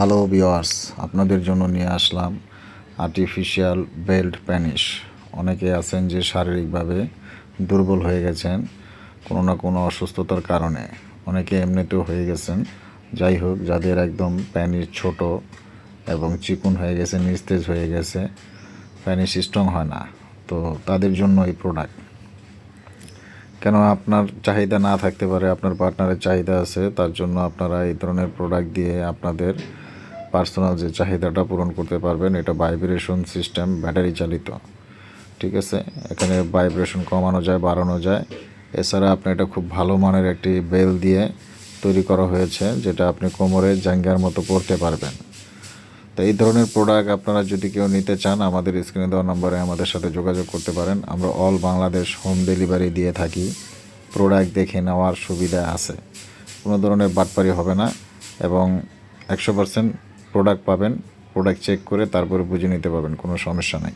Hello viewers আপনাদের জন্য নিয়ে আসলাম আর্টিফিশিয়াল বেল্ট প্যানিশ অনেকে আছেন যে শারীরিকভাবে দুর্বল হয়ে গেছেন, কোনো না কোনো অসুস্থতার কারণে। অনেকে এমনিতেও হয়ে গেছেন। যাই হোক, যাদের একদম প্যানিশ ছোট এবং চিকুন হয়ে গেছে, নিস্তেজ হয়ে গেছে প্যানিশ স্ট্রং হয় না। তো তাদের জন্য এই প্রোডাক্ট কেন আপনার চাহিদা না থাকতে পারে, আপনার পার্টনারের চাহিদা আছে, তার জন্য আপনারা এই ধরনের প্রোডাক্ট দিয়ে আপনাদের পার্সোনাল যে চাহিদাটা পূরণ করতে পারবেন, এটা ভাইব্রেশন সিস্টেম ব্যাটারি চালিত। ঠিক আছে? এখানে ভাইব্রেশন কমানো যায়, বাড়ানো যায়। এছাড়া আপনি এটা খুব ভালো মানের একটি বেল দিয়ে তৈরি করা হয়েছে, যেটা আপনি কোমরে জাঙ্গার মতো পরতে পারবেন। তো এই ধরনের প্রোডাক্ট আপনারা যদি কেউ নিতে চান, আমাদের স্ক্রিনে দেওয়া নম্বরে আমাদের সাথে যোগাযোগ করতে পারেন। আমরা অল বাংলাদেশ হোম ডেলিভারি দিয়ে থাকি। প্রোডাক্ট দেখে নেওয়ার সুবিধা আছে। কোনো ধরনের বাটপারি হবে না এবং একশো পার্সেন্ট প্রোডাক্ট পাবেন প্রোডাক্ট চেক করে তারপরে বুঝে নিতে পারবেন কোনো সমস্যা নাই।